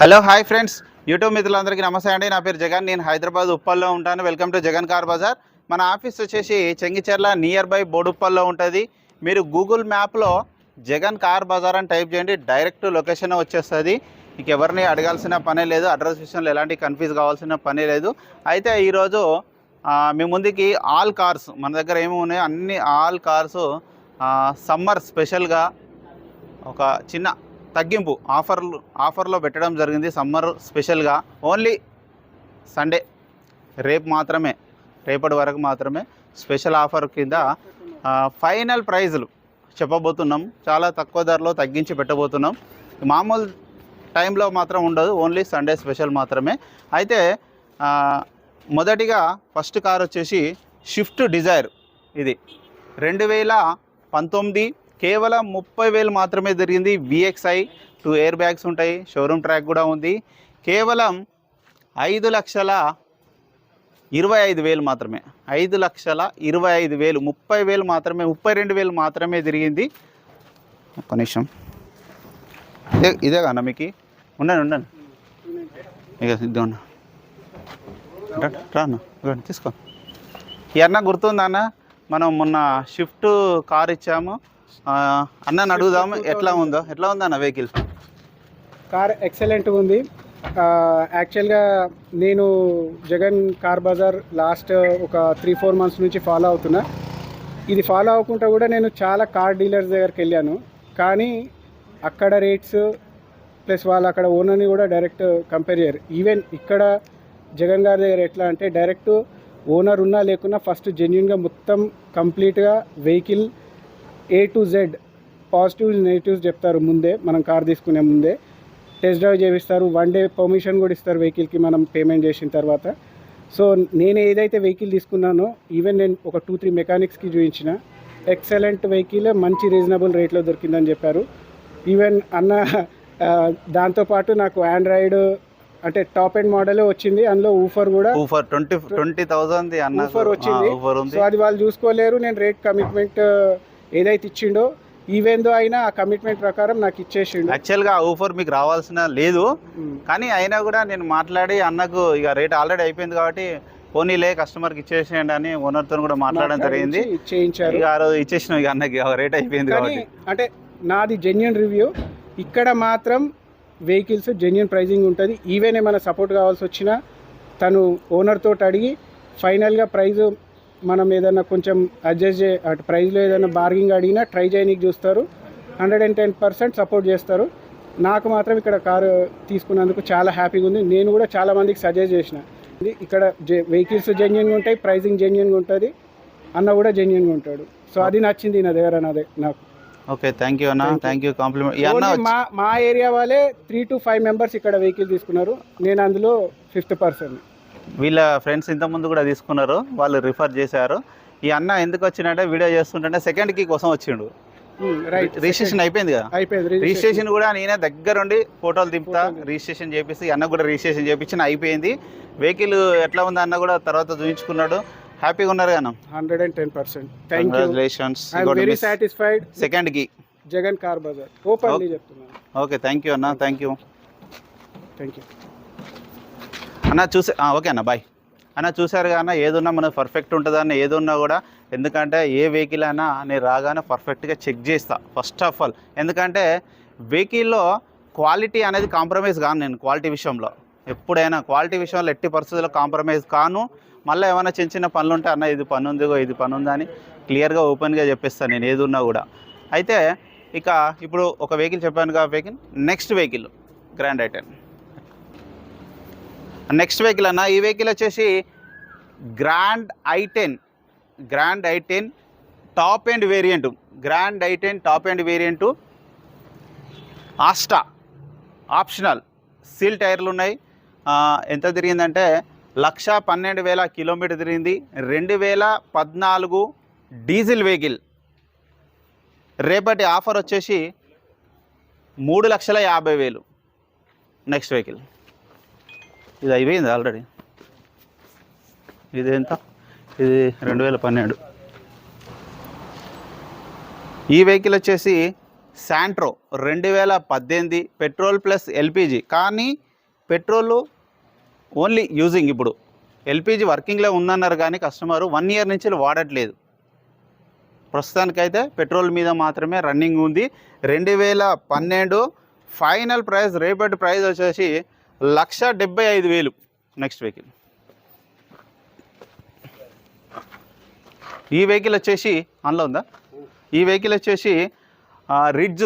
Hello hi friends. YouTube మిత్రులందరికీ నమస్తే అండి. నా పేరు జగన్. నేను హైదరాబాద్ ఉప్పల్లో ఉంటాను. Welcome to Jagan car Bazaar. మన ఆఫీస్ వచ్చేసి చెంగిచెర్ల నియర్ బై బోడుప్పల్లో ఉంటుంది. మీరు గూగుల్ మ్యాప్లో జగన్ కార్ బజార్ అని టైప్ చేయండి. డైరెక్ట్ లొకేషన్ వచ్చేస్తుంది. ఇంకెవరిని అడగాల్సిన పనే లేదు. అడ్రస్ విషయంలో ఎలాంటి కన్ఫ్యూజ్ కావాల్సిన పనే లేదు. అయితే ఈరోజు మీ ముందుకి ఆల్ కార్స్ మన దగ్గర ఏమి ఉన్నాయో అన్ని ఆల్ కార్స్ సమ్మర్ స్పెషల్గా ఒక చిన్న తగ్గింపు ఆఫర్లు ఆఫర్లో పెట్టడం జరిగింది సమ్మర్ స్పెషల్గా. Only Sunday. రేపు మాత్రమే రేపటి వరకు మాత్రమే స్పెషల్ ఆఫర్ కింద ఫైనల్ ప్రైజులు చెప్పబోతున్నాం. చాలా తక్కువ ధరలో తగ్గించి పెట్టబోతున్నాం. మామూలు టైంలో మాత్రం ఉండదు ఓన్లీ సండే స్పెషల్ మాత్రమే. అయితే మొదటిగా ఫస్ట్ కార్ వచ్చేసి షిఫ్ట్ డిజైర్ ఇది. రెండు వేల పంతొమ్మిది కేవలం ముప్పై వేలు మాత్రమే జరిగింది. విఎక్స్ఐ టూ ఎయిర్ బ్యాగ్స్ ఉంటాయి. షోరూమ్ ట్రాక్ కూడా ఉంది. కేవలం ఐదు లక్షల ఇరవై ఐదు వేలు మాత్రమే. ఐదు లక్షల ఇరవై ఐదు వేలు ముప్పై వేలు మాత్రమే ముప్పై రెండు వేలు మాత్రమే తిరిగింది ఒక్క నిమిషం. ఇదే ఇదే కన్నా మీకు? ఉండండి ఉండండి. ఇక ఇద్దాం అన్న. అన్న. తీసుకో. ఈ గుర్తుందా అన్న? మనం మొన్న షిఫ్ట్ కార్ ఇచ్చాము. ఆ, అన్నని అడుగుదాము. ఎట్లా ఉందో. ఎట్లా ఉందా అన్న వెహికల్ కార్ ఎక్సలెంట్గా ఉంది. యాక్చువల్గా నేను జగన్ కార్ బజార్ లాస్ట్ ఒక త్రీ ఫోర్ మంత్స్ నుంచి ఫాలో అవుతున్నా. ఇది ఫాలో అవ్వకుండా కూడా నేను చాలా కార్ డీలర్స్ దగ్గరికి వెళ్ళాను. కానీ అక్కడ రేట్స్ ప్లస్ వాళ్ళు అక్కడ ఓనర్ని కూడా డైరెక్ట్ కంపేర్ చేయరు. ఈవెన్ ఇక్కడ జగన్ గారి దగ్గర ఎట్లా అంటే డైరెక్ట్ ఓనర్ ఉన్నా లేకున్నా ఫస్ట్ జెన్యున్గా మొత్తం కంప్లీట్గా vehicle A to Z positives negatives చెప్తారు ముందే మనం కార్ తీసుకునే ముందే. టెస్ట్ డ్రైవ్ చేపిస్తారు వన్ డే పర్మిషన్ కూడా ఇస్తారు వెహికల్కి మనం పేమెంట్ చేసిన తర్వాత. సో నేను ఏదైతే వెహికల్ తీసుకున్నానో ఈవెన్ నేను ఒక టూ త్రీ మెకానిక్స్కి చూపించిన ఎక్సలెంట్ వెహికల్ మంచి రీజనబుల్ రేట్లో దొరికిందని చెప్పారు. ఈవెన్ అన్న దాంతోపాటు నాకు ఆండ్రాయిడ్ అంటే టాప్ ఎండ్ మోడలే వచ్చింది అందులో ఊఫర్ కూడా offer twenty twenty thousand offer వచ్చింది. సో అది వాళ్ళు చూసుకోలేరు నేను రేట్ కమిట్మెంట్ ఏదైతే ఇచ్చిండో ఈవెందో అయినా ఆ కమిట్మెంట్ ప్రకారం నాకు ఇచ్చేసిండు. యాక్చువల్గా ఆ ఊఫర్ మీకు రావాల్సిన లేదు. కానీ అయినా కూడా నేను మాట్లాడి అన్నకు ఇక రేట్ ఆల్రెడీ అయిపోయింది కాబట్టి పోనీలే కస్టమర్కి ఇచ్చేసేయండి అని ఓనర్తో కూడా మాట్లాడడం జరిగింది. ఇచ్చేయించారు ఇక ఆ రోజు ఇచ్చేసిన ఇక అన్నకి రేట్ అయిపోయింది కాబట్టి. అంటే నాది జెన్యున్ రివ్యూ ఇక్కడ మాత్రం వెహికల్స్ జెన్యున్ ప్రైజింగ్ ఉంటుంది. ఈవెన్ ఏమైనా సపోర్ట్ కావాల్సి వచ్చినా తను ఓనర్ తోటి అడిగి ఫైనల్గా ప్రైజ్ మనం ఏదైనా కొంచెం అడ్జస్ట్ చే అటు ప్రైస్లో ఏదైనా బార్గింగ్ అడిగినా ట్రై చేయడానికి చూస్తారు. Hundred and ten percent support చేస్తారు. నాకు మాత్రం ఇక్కడ కారు తీసుకున్నందుకు చాలా హ్యాపీగా ఉంది. నేను కూడా చాలా మందికి సజెస్ట్ చేసిన. ఇక్కడ వెహికల్స్ జెన్యున్గా ఉంటాయి ప్రైజింగ్ జెన్యున్గా ఉంటుంది. అన్న కూడా జెన్యున్గా ఉంటాడు. సో అది నచ్చింది నా దగ్గర నాదే నాకు. ఓకే థ్యాంక్ యూ అన్న. థ్యాంక్ యూ కాంప్లిమెంట్ మా మా ఏరియా వాళ్ళే త్రీ టు ఫైవ్ మెంబర్స్ ఇక్కడ వెహికల్ తీసుకున్నారు. నేను అందులో ఫిఫ్త్ పర్సన్ వీళ్ళ ఫ్రెండ్స్ ఇంతకుముందు కూడా తీసుకున్నారు వాళ్ళు రిఫర్ చేశారు. ఈ అన్న ఎందుకు వచ్చిందంటే వీడియో చేస్తుంటే సెకండ్ కీ కోసం వచ్చిండు. రిజిస్ట్రేషన్ అయిపోయింది కదా. అయిపోయింది registration. రిజిస్ట్రేషన్ కూడా నేనే దగ్గరుండి ఫోటోలు దింపుతా. రిజిస్ట్రేషన్ చేపిస్తే ఈ అన్న కూడా రిజిస్ట్రేషన్ చేపించిన అయిపోయింది. వెహికల్ ఎట్లా ఉంది అన్న కూడా తర్వాత చూపించుకున్నాడు. హ్యాపీగా ఉన్నారు కదా hundred and ten percent congratulations very satisfied సెకండ్కి జగన్ కార్ బజార్ చెప్తున్నాను. ఓకే థ్యాంక్ యూ అన్న. థ్యాంక్ యూ థ్యాంక్ యూ అన్న చూసే ఓకే అన్న బాయ్. అన్న చూసారు కానీ ఏదున్నా మనకు పర్ఫెక్ట్ ఉంటుందన్న ఏదున్నా కూడా. ఎందుకంటే ఏ వెహికల్ అయినా నేను రాగానే పర్ఫెక్ట్గా చెక్ చేస్తా ఫస్ట్ ఆఫ్ ఆల్ ఎందుకంటే వెహికల్లో క్వాలిటీ అనేది కాంప్రమైజ్ కాను నేను క్వాలిటీ విషయంలో. ఎప్పుడైనా క్వాలిటీ విషయంలో ఎట్టి పరిస్థితుల్లో కాంప్రమైజ్ కాను. మళ్ళీ ఏమైనా చిన్న చిన్న పనులు ఉంటే అన్న ఇది పని ఉందిగో ఇది పని ఉందా అని క్లియర్గా ఓపెన్గా చెప్పేస్తాను నేను ఏది ఉన్నా కూడా. అయితే ఇక ఇప్పుడు ఒక వెహికల్ చెప్పాను కదా vehicle next vehicle grand i ten next vehicle అన్న ఈ వెహికల్ వచ్చేసి grand i ten grand i ten top end variant grand i ten top end variant. Asta optional seal టైర్లు ఉన్నాయి ఎంత తిరిగిందంటే లక్ష పన్నెండు వేల కిలోమీటర్ తిరిగింది. రెండు వేల పద్నాలుగు డీజిల్ వెహికల్. రేపటి ఆఫర్ వచ్చేసి మూడు లక్షల యాభై వేలు. Next vehicle. ఇది అయిపోయింది ఆల్రెడీ. ఇది ఎంత? ఇది రెండు వేల పన్నెండు. ఈ వెహికల్ వచ్చేసి శాంట్రో రెండు వేల పద్దెనిమిది పెట్రోల్ ప్లస్ ఎల్పిజి. కానీ పెట్రోల్ ఓన్లీ యూజింగ్ ఇప్పుడు. ఎల్పిజి వర్కింగ్లో ఉందన్నారు కానీ కస్టమర్ వన్ ఇయర్ నుంచి వాడట్లేదు. ప్రస్తుతానికైతే పెట్రోల్ మీద మాత్రమే రన్నింగ్ ఉంది. రెండు వేల పన్నెండు ఫైనల్ ప్రైస్ రేపటి ప్రైస్ వచ్చేసి లక్ష డెబ్బై ఐదు వేలు నెక్స్ట్ వెహికల్. ఈ వెహికల్ వచ్చేసి అందులో ఉందా? ఈ వెహికల్ వచ్చేసి రిడ్జ్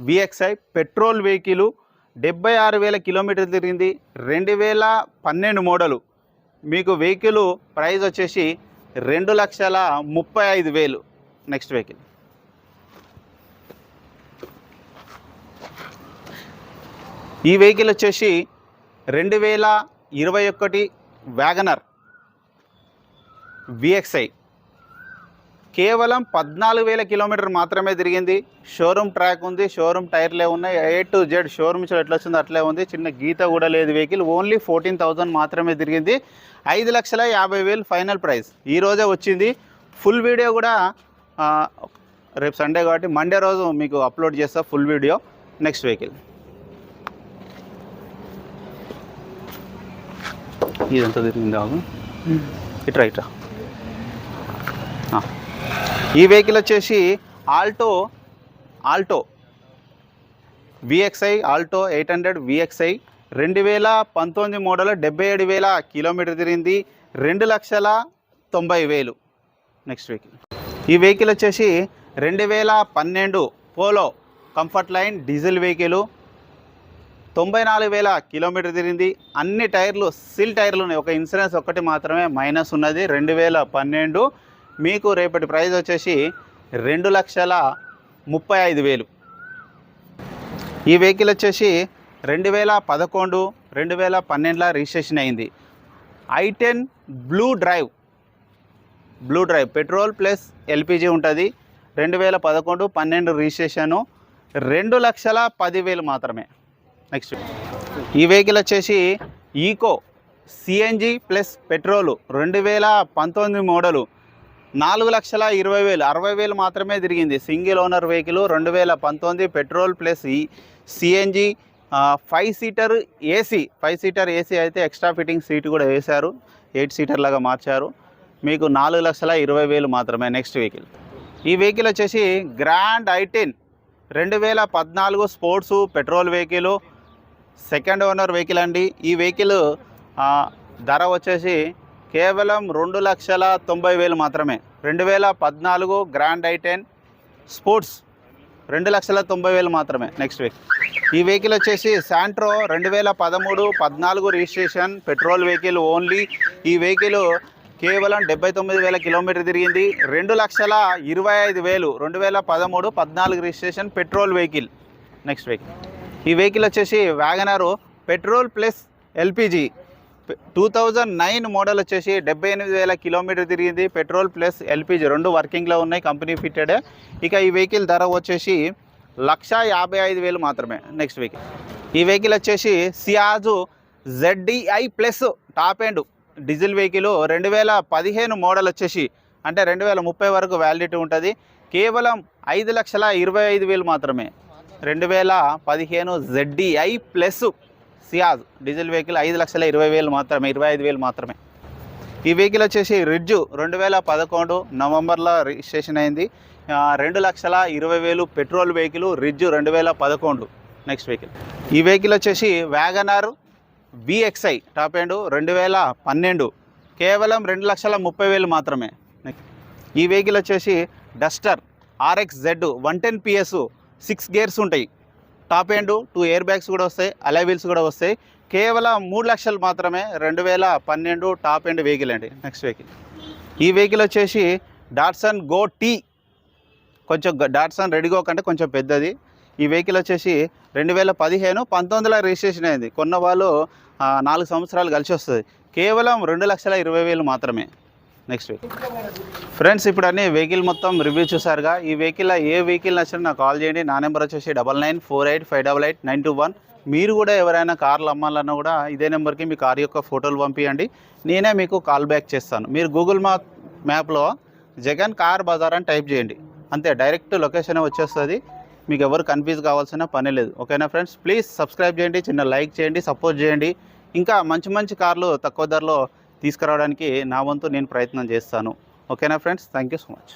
విఎక్స్ఐ పెట్రోల్ వెహికల్ డెబ్బై ఆరు వేల కిలోమీటర్లు తిరిగింది. రెండు వేల పన్నెండు మోడలు. మీకు వెహికల్ ప్రైస్ వచ్చేసి రెండు లక్షల ముప్పై ఐదు వేలు. Next vehicle. ఈ వెహికల్ వచ్చేసి రెండు వేల ఇరవై ఒకటి వ్యాగనర్ విఎక్స్ఐ కేవలం పద్నాలుగు వేల కిలోమీటర్ మాత్రమే తిరిగింది. షోరూమ్ ట్రాక్ ఉంది షోరూమ్ టైర్లే ఉన్నాయి. ఏ టు జెడ్ షోరూమ్ నుంచి ఎట్లా వచ్చిందో అట్లే ఉంది. చిన్న గీత కూడా లేదు వెహికల్ ఓన్లీ ఫోర్టీన్ థౌజండ్ మాత్రమే తిరిగింది. ఐదు లక్షల యాభై వేలు ఫైనల్ ప్రైస్ ఈరోజే వచ్చింది. ఫుల్ వీడియో కూడా రేపు సండే కాబట్టి మండే రోజు మీకు అప్లోడ్ చేస్తా ఫుల్ వీడియో నెక్స్ట్ వెహికల్ ఇదంతా తిరిగింది ఆగు. ఇట్రా ఇట్రా. ఈ వెహికల్ వచ్చేసి Alto Alto. VXI Alto eight hundred VXI రెండు వేల పంతొమ్మిది మోడల్ డెబ్బై ఏడు వేల కిలోమీటర్ తిరిగింది. రెండు లక్షల తొంభై వేలు. నెక్స్ట్ వెహికల్ ఈ వెహికల్ వచ్చేసి రెండు వేల పన్నెండు Polo comfort line diesel vehicle తొంభై నాలుగు వేల కిలోమీటర్ తిరిగింది. అన్ని టైర్లు సిల్ టైర్లు ఉన్నాయి. ఒక ఇన్సూరెన్స్ ఒక్కటి మాత్రమే మైనస్ ఉన్నది రెండు వేల పన్నెండు. మీకు రేపటి ప్రైస్ వచ్చేసి రెండు లక్షల ముప్పై ఐదు వేలు. ఈ వెహికల్ వచ్చేసి రెండు వేల పదకొండు రెండు వేల పన్నెండులో రిజిస్ట్రేషన్ అయింది. I ten blue drive. Blue drive. Petrol plus LPG ఉంటుంది. రెండు వేల పదకొండు పన్నెండు రిజిస్ట్రేషను రెండు లక్షల పదివేలు మాత్రమే. నెక్స్ట్ ఈ వెహికల్ వచ్చేసి ఈకో సిఎన్జి ప్లస్ పెట్రోలు రెండు వేల పంతొమ్మిది మోడలు నాలుగు లక్షల ఇరవై వేలు అరవై వేలు మాత్రమే తిరిగింది. సింగిల్ ఓనర్ వెహికల్ రెండు వేల పంతొమ్మిది పెట్రోల్ ప్లస్ ఈ CNG five seater AC five seater AC అయితే ఎక్స్ట్రా ఫిట్టింగ్ సీట్ కూడా వేశారు. ఎయిట్ సీటర్ లాగా మార్చారు. మీకు నాలుగు లక్షల ఇరవై వేలు మాత్రమే నెక్స్ట్ వెహికల్ ఈ వెహికల్ వచ్చేసి గ్రాండ్ ఐటెన్ రెండు వేల పద్నాలుగు sports petrol vehicle second owner vehicle అండి. ఈ వెహికల్ ధర వచ్చేసి కేవలం రెండు లక్షల తొంభై వేలు మాత్రమే. రెండు వేల పద్నాలుగు గ్రాండ్ ఐటెన్ స్పోర్ట్స్ రెండు లక్షల తొంభై వేలు మాత్రమే నెక్స్ట్ వీక్ ఈ వెహికల్ వచ్చేసి శాంట్రో రెండు వేల పదమూడు పద్నాలుగు రిజిస్ట్రేషన్ పెట్రోల్ వెహికల్ ఓన్లీ. ఈ వెహికల్ కేవలం డెబ్బై తొమ్మిది వేల కిలోమీటర్ తిరిగింది. రెండు లక్షల ఇరవై ఐదు వేలు రెండు వేల పదమూడు పద్నాలుగు registration petrol vehicle. Next vehicle. ఈ వెహికల్ వచ్చేసి WagonR petrol plus LPG. Two thousand nine model వచ్చేసి డెబ్బై ఎనిమిది వేల కిలోమీటర్ తిరిగింది. పెట్రోల్ ప్లస్ ఎల్పిజి రెండు వర్కింగ్లో ఉన్నాయి కంపెనీ ఫిట్టెడ్. ఇక ఈ వెహికల్ ధర వచ్చేసి లక్ష యాభై ఐదు వేలు మాత్రమే నెక్స్ట్ వెహికల్. ఈ వెహికల్ వచ్చేసి Ciaz ZDI plus top end diesel vehicle. రెండు వేల పదిహేను మోడల్ వచ్చేసి అంటే రెండు వేల ముప్పై వరకు వ్యాలిడిటీ ఉంటుంది. కేవలం ఐదు లక్షల ఇరవై ఐదు వేలు మాత్రమే. రెండు వేల పదిహేను ZDI plus Ciaz. Diesel vehicle ఐదు లక్షల ఇరవై వేలు మాత్రమే ఇరవై ఐదు వేలు మాత్రమే. ఈ వెహికల్ వచ్చేసి రిడ్జు రెండు వేల పదకొండు నవంబర్లో రిజిస్ట్రేషన్ అయింది. రెండు లక్షల ఇరవై వేలు పెట్రోల్ వెహికల్ రిడ్జు రెండు వేల పదకొండు నెక్స్ట్ వెహికల్. ఈ వెహికల్ వచ్చేసి వ్యాగనార్ విఎక్స్ఐ టాప్ ఎండ్ రెండు వేల పన్నెండు. కేవలం రెండు లక్షల ముప్పై వేలు మాత్రమే. ఈ వెహికల్ వచ్చేసి Duster RX Z one ten PS six gears ఉంటాయి. Top end two air bags కూడా వస్తాయి అలై వీల్స్ కూడా వస్తాయి. కేవలం మూడు లక్షలు మాత్రమే రెండు వేల పన్నెండు టాప్ ఎండ్ వెహికల్ అండి నెక్స్ట్ వెహికల్ ఈ వెహికల్ వచ్చేసి డాట్సన్ గో టీ కొంచెం డాట్సన్ రెడీగో కంటే కొంచెం పెద్దది. ఈ వెహికల్ వచ్చేసి రెండు వేల పదిహేను పంతొమ్మిదిలో రిజిస్ట్రేషన్ అయింది. కొన్న వాళ్ళు నాలుగు సంవత్సరాలు కలిసి వస్తుంది. కేవలం రెండు లక్షల ఇరవై వేలు మాత్రమే. నెక్స్ట్ వీక్ ఫ్రెండ్స్ ఇప్పుడు అన్ని వెహికల్ మొత్తం రివ్యూ చూసారుగా ఈ వెహికల్ ఏ వెహికల్ నచ్చినా నాకు కాల్ చేయండి. నా నెంబర్ వచ్చేసి double nine four eight five double eight nine two one మీరు కూడా ఎవరైనా కార్లు అమ్మాలన్నా కూడా ఇదే నెంబర్కి మీ కార్ యొక్క ఫోటోలు పంపించండి నేనే మీకు కాల్ బ్యాక్ చేస్తాను. మీరు గూగుల్ మ్యాప్ మ్యాప్లో జగన్ కార్ బజార్ అని టైప్ చేయండి. అంతే డైరెక్ట్ లొకేషన్ వచ్చేస్తుంది. మీకు ఎవరు కన్ఫ్యూజ్ కావాల్సిన పని లేదు. ఓకేనా ఫ్రెండ్స్ ప్లీజ్ సబ్స్క్రైబ్ చేయండి. చిన్న లైక్ చేయండి సపోర్ట్ చేయండి. ఇంకా మంచి మంచి కార్లు తక్కువ ధరలో తీసుకురావడానికి నా వంతు నేను ప్రయత్నం చేస్తాను. ఓకేనా ఫ్రెండ్స్? Thank so much